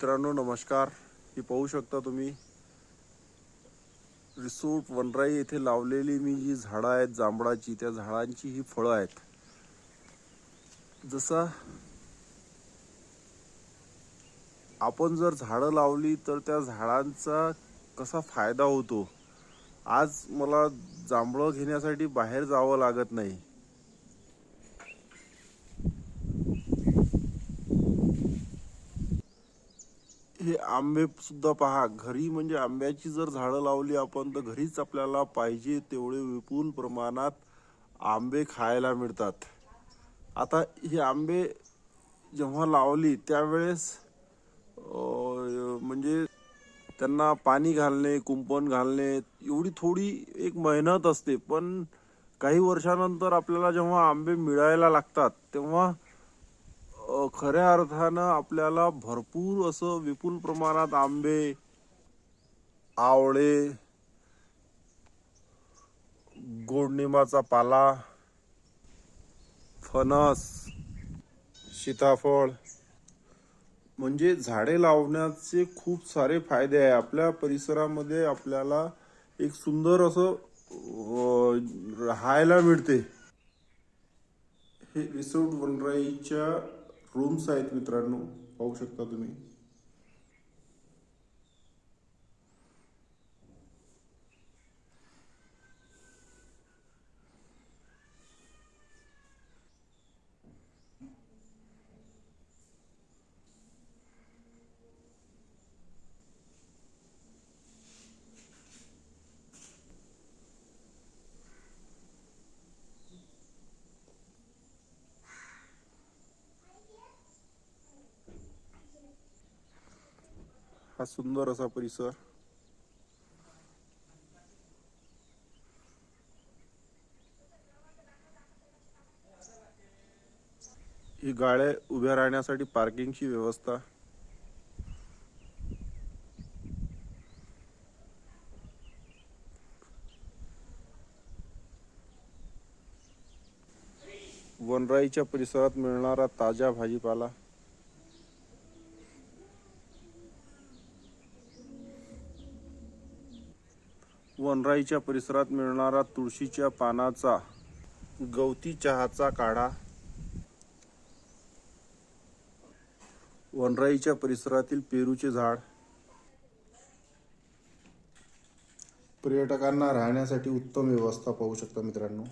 मित्रांनो नमस्कार. ही पाहू शकता तुम्ही. रिसोर्ट वनराई येथे लावलेली मी जी झाडं आहेत जांभळाची त्या झाडांची ही फळं आहेत. जसा आपण जर झाडं लावली तर त्या झाडांचा कसा फायदा होतो? आज मला जांभळं घेण्यासाठी बाहेर जावं लागत नाही. हे आंबे सुद्धा पहा घरी म्हणजे आंब्याची जर झाडं लावली आपण तर घरीच आपल्याला पाहिजे तेवढे विपुल प्रमाणात आंबे खायला मिळतात. आता हे आंबे जेव्हा लावली त्यावेळेस म्हणजे त्यांना पाणी घालणे कुंपण घालणे एवढी थोडी एक मेहनत असते. पण काही वर्षानंतर आपल्याला जेव्हा आंबे मिळायला लागतात तेव्हा खऱ्या अर्थानं आपल्याला भरपूर असं विपुल प्रमाणात आंबे आवळे गोडनिंबाचा पाला फणस सीताफळ म्हणजे झाडे लावण्याचे खूप सारे फायदे आहे. आपल्या परिसरामध्ये आपल्याला एक सुंदर असं राहायला मिळते. हे रिसोर्ट वनराईच्या रूम्स आहेत मित्रांनो पाहू शकता तुम्ही. हा सुंदर असा परिसर. ही गाड्या उभ्या राहण्यासाठी पार्किंगची व्यवस्था. वनराईच्या परिसरात मिळणारा ताजा भाजीपाला. वनराईच्या परिसरात मिळणारा तुळशीच्या पानाचा गवती चहाचा काढा. वनराईच्या परिसरातील पेरूचे झाड. पर्यटकांना राहण्यासाठी उत्तम व्यवस्था पाहू शकता मित्रांनो.